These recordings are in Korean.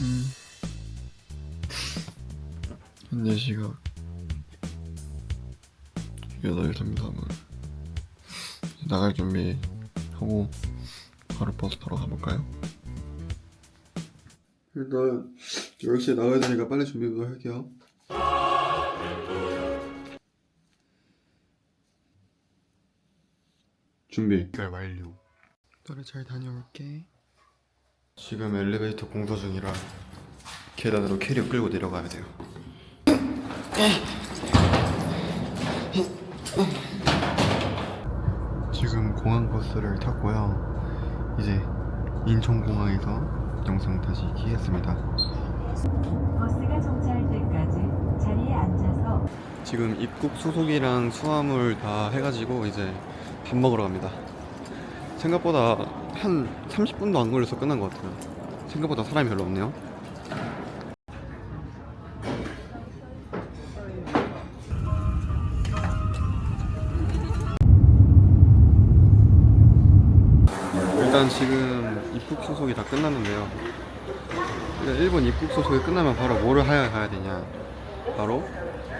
음. 현재 시각 8시 33분 나갈 준비하고 바로 버스 타러 가볼까요? 일단 10시에 나가야 되니까 빨리 준비부터 할게요. 준비. 완료. 딸에 잘 다녀올게 지금 엘리베이터 공사 중이라 계단으로 캐리어 끌고 내려가야 돼요. 지금 공항 버스를 탔고요. 이제 인천공항에서 영상 다시 키겠습니다. 버스가 정차할 때까지 자리에 앉아서 지금 입국 수속이랑 수화물 다 해가지고 이제 밥 먹으러 갑니다. 생각보다 한 30분도 안 걸려서 끝난 것 같아요. 생각보다 사람이 별로 없네요. 일단 지금 입국 수속이 다 끝났는데요. 일본 입국 수속이 끝나면 바로 뭐를 해야 가야 되냐? 바로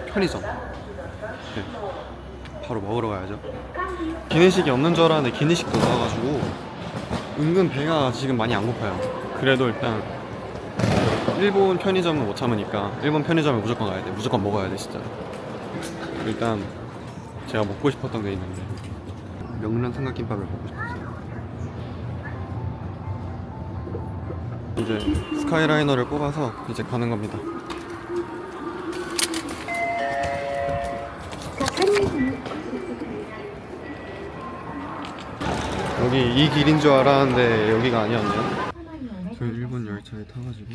편의점. 네. 바로 먹으러 가야죠. 기내식이 없는 줄 알았는데 기내식도 나와가지고 은근 배가 지금 많이 안 고파요. 그래도 일단 일본 편의점은 못 참으니까 일본 편의점에 무조건 가야 돼. 무조건 먹어야 돼 진짜. 일단 제가 먹고 싶었던 게 있는데 명란 삼각김밥을 먹고 싶었어요. 이제 스카이라이너를 뽑아서 이제 가는 겁니다. 여기 이 길인 줄 알았는데 여기가 아니었네요 저희 일본 열차에 타가지고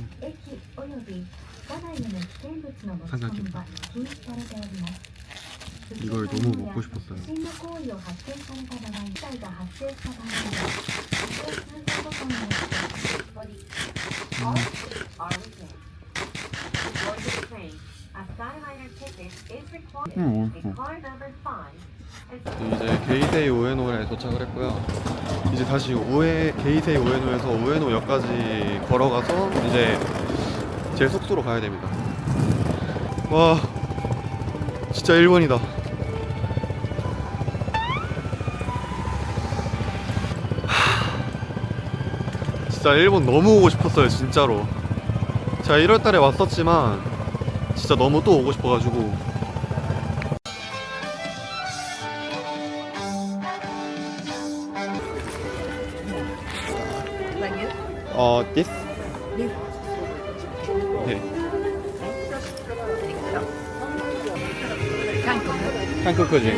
삼각김밥 이걸 너무 먹고 싶었어요. 음. 음, 음, 음. 이제 게이세이 오에노에 도착을 했고요. 이제 다시 오에 게이세이 오에노에서 오에노역까지 걸어가서 이제 제 속도로 가야 됩니다. 와, 진짜 일본이다. 진짜 일본 너무 오고 싶었어요, 진짜로. 제가 1월달에 왔었지만 진짜 너무 또 오고 싶어가지고 어, this? 네. 한국 한국 거지.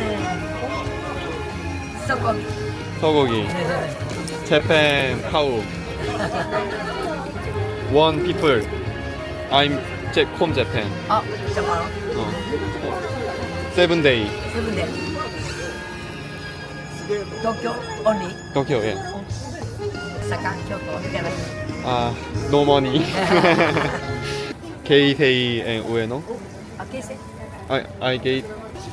소고기 소고기. 재팬 파우. One people. I'm 콤 재팬. 아, 어, 진짜 바로. 어. 세븐데이. 세븐데이. 도쿄 언니. 도쿄 예. 어. 사카 교토 이렇게 아, 아 노머니. 네. 게이세이 앤 우에노. 아 게이세. 아 아이 게이.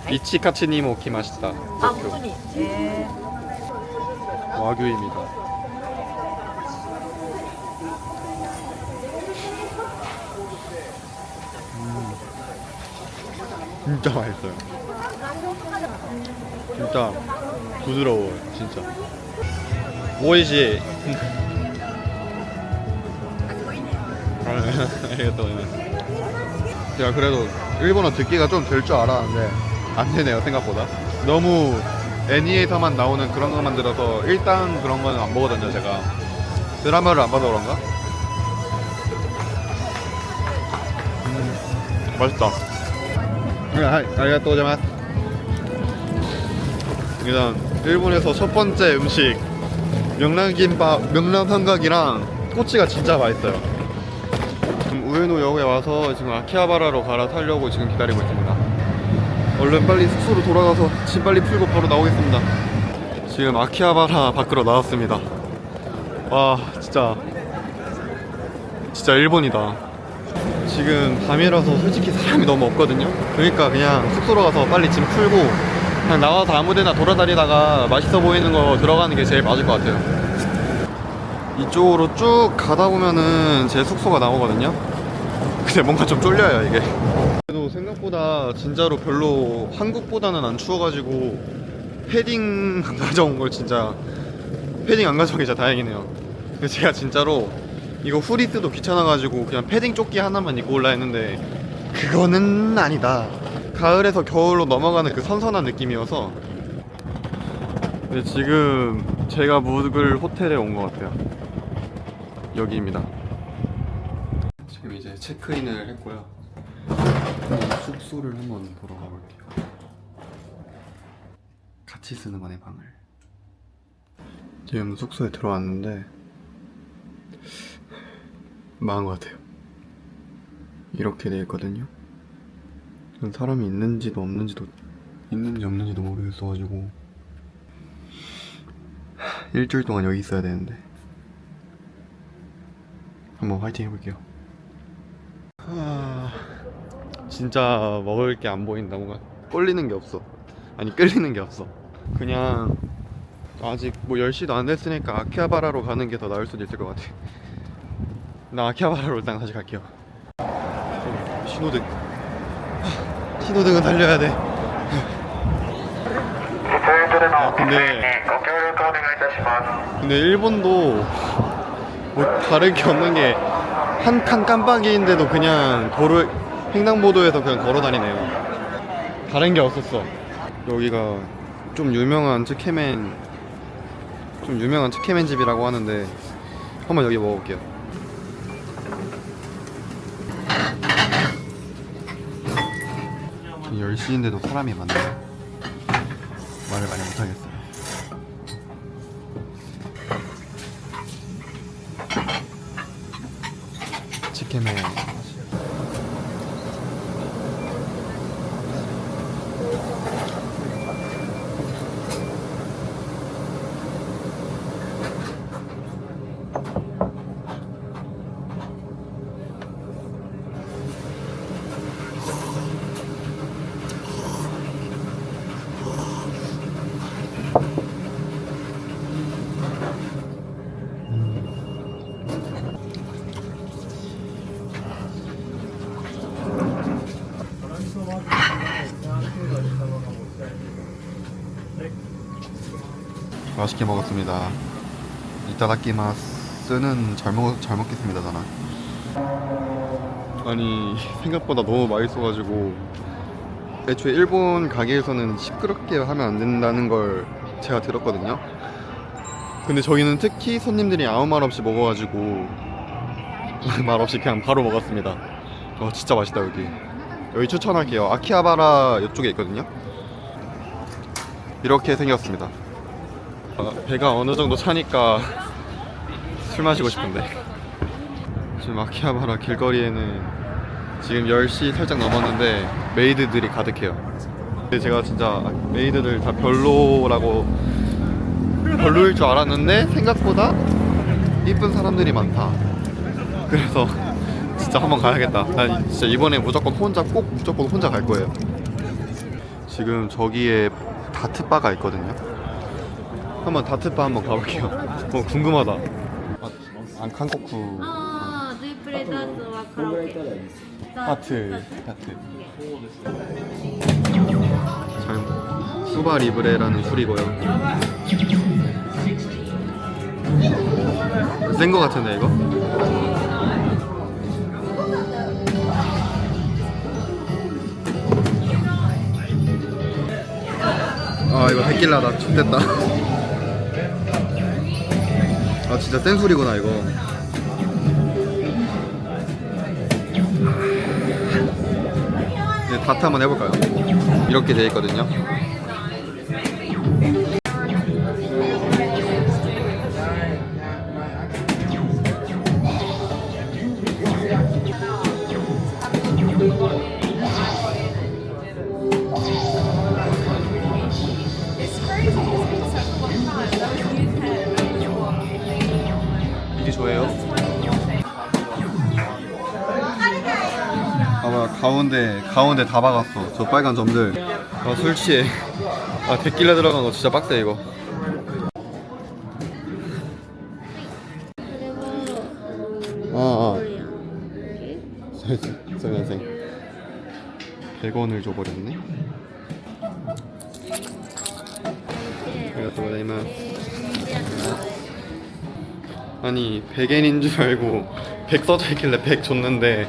이치카츠님 오키마시다. 아 도쿄. 후니. 예. 와규입니다. 진짜 맛있어요. 진짜 부드러워요, 진짜. 오이시. 알겠다, 제가 그래도 일본어 듣기가 좀 될 줄 알았는데 안 되네요, 생각보다. 너무 애니에이터만 나오는 그런 것만 들어서 일단 그런 거는 안 보거든요, 제가. 드라마를 안 봐서 그런가? 음, 맛있다. 네, 아리가또 고자마스. 일단 일본에서 첫 번째 음식 명란김밥, 명란삼각이랑 꼬치가 진짜 맛있어요. 지금 우에노역에 와서 지금 아키하바라로 갈아타려고 지금 기다리고 있습니다. 얼른 빨리 숙소로 돌아가서 짐 빨리 풀고 바로 나오겠습니다. 지금 아키하바라 밖으로 나왔습니다. 와 진짜 진짜 일본이다. 지금 밤이라서 솔직히 사람이 너무 없거든요. 그러니까 그냥 숙소로 가서 빨리 짐 풀고 그냥 나와서 아무데나 돌아다니다가 맛있어 보이는 거 들어가는 게 제일 맞을 것 같아요. 이쪽으로 쭉 가다 보면은 제 숙소가 나오거든요. 근데 뭔가 좀 쫄려요 이게. 그래도 생각보다 진짜로 별로 한국보다는 안 추워가지고 패딩 안 가져온 걸 진짜 패딩 안 가져온 게 진짜 다행이네요. 제가 진짜로 이거 후리스도 귀찮아가지고 그냥 패딩 조끼 하나만 입고 올라 했는데 그거는 아니다. 가을에서 겨울로 넘어가는 그 선선한 느낌이어서 근데 지금 제가 묵을 호텔에 온 것 같아요. 여기입니다. 지금 이제 체크인을 했고요. 이 숙소를 한번 보러 가볼게요. 같이 쓰는 거네 방을. 지금 숙소에 들어왔는데 망한 것 같아요. 이렇게 돼 있거든요. 전 사람이 있는지도 없는지도 있는지 없는지도 모르겠어가지고 일주일 동안 여기 있어야 되는데 한번 화이팅 해볼게요. 아, 진짜 먹을 게 안 보인다. 뭔가 꼴리는 게 없어. 아니 끌리는 게 없어. 그냥 아직 뭐 10시도 안 됐으니까 아키하바라로 가는 게 더 나을 수도 있을 것 같아. 나 아키하바라로 일단 다시 갈게요. 신호등. 신호등은 달려야 돼. 아, 근데 근데 일본도 뭐 다른 게 없는 게 한 칸 깜빡이인데도 그냥 도로 횡단보도에서 그냥 걸어 다니네요. 다른 게 없었어. 여기가 좀 유명한 츠케맨 좀 유명한 츠케맨 집이라고 하는데 한번 여기 먹어볼게요. 지금 10시인데도 사람이 많네요. 말을 많이 못하겠어 맛있게 먹었습니다. 이따다키마스는 잘 먹, 잘 먹겠습니다, 저는. 아니, 생각보다 너무 맛있어가지고, 애초에 일본 가게에서는 시끄럽게 하면 안 된다는 걸 제가 들었거든요. 근데 저희는 특히 손님들이 아무 말 없이 먹어가지고, 말 없이 그냥 바로 먹었습니다. 어, 진짜 맛있다, 여기. 여기 추천할게요. 아키하바라 이쪽에 있거든요. 이렇게 생겼습니다. 아, 배가 어느 정도 차니까 술 마시고 싶은데 지금 아키하바라 길거리에는 지금 10시 살짝 넘었는데 메이드들이 가득해요 근데 제가 진짜 메이드들 다 별로라고 별로일 줄 알았는데 생각보다 이쁜 사람들이 많다 그래서 진짜 한번 가야겠다. 나 진짜 이번에 무조건 혼자 꼭 무조건 혼자 갈 거예요. 지금 저기에 다트바가 있거든요. 한번 다트바 한번 가볼게요. 어 궁금하다. 아, 한국쿠 하트, 다트. 잘 수바 리브레라는 술이고요. 센거 같은데 이거? 아 이거 데킬라다 좋됐다. 아 진짜 센 술이구나 이거. 이제 다트 한번 해볼까요? 이렇게 돼 있거든요 가운데 가운데 다 박았어. 저 빨간 점들. 아 술 취해. 아 데킬라 들어간 거 진짜 빡세 이거. 아, 아. Korea. 설년생. 100원을 줘버렸네. 왜냐면 아니 100엔인 줄 알고 100 써져 있길래 100 줬는데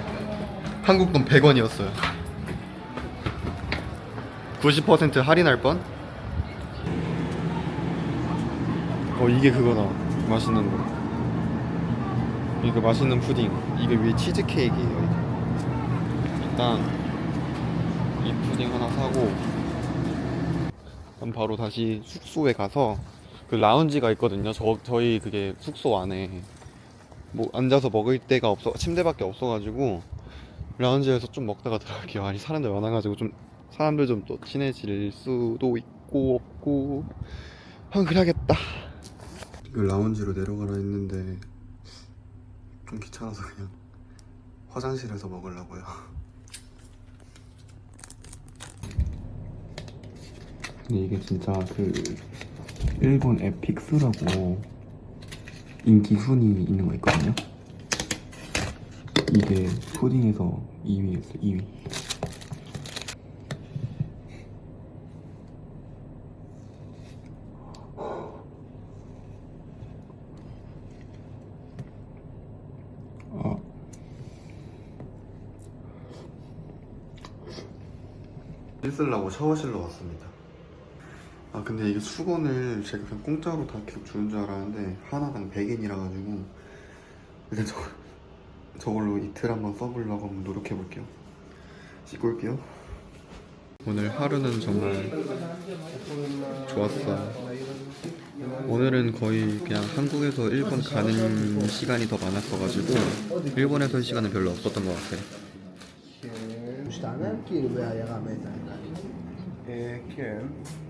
한국 돈 100원이었어요. 90% 할인할 뻔? 어 이게 그거다. 맛있는 거. 이거 맛있는 푸딩. 이게 위에 치즈 케이크예요 일단 이 푸딩 하나 사고 그럼 바로 다시 숙소에 가서 그 라운지가 있거든요. 저, 저희 그게 숙소 안에. 뭐 앉아서 먹을 데가 없어 침대밖에 없어가지고 라운지에서 좀 먹다가 들어갈게요 아니 사람들 많아가지고 좀 사람들 좀 또 친해질 수도 있고 없고 한 그래야겠다 그 라운지로 내려가라 했는데 좀 귀찮아서 그냥 화장실에서 먹으려고요. 근데 이게 진짜 그 일본 에픽스라고 인기 순위 있는 거 있거든요. 이게 푸딩에서 2위였어, 2위. 아. 씻으려고 샤워실로 왔습니다. 아 근데 이게 수건을 제가 그냥 공짜로 다 계속 주는 줄 알았는데 하나당 100엔이라 가지고 일단 저 저걸로 이틀 한번 써보려고 한번 노력해 볼게요. 씻고 올게요. 오늘 하루는 정말 좋았어. 오늘은 거의 그냥 한국에서 일본 가는 시간이 더 많았어가지고 일본에서 의 시간은 별로 없었던 것 같아.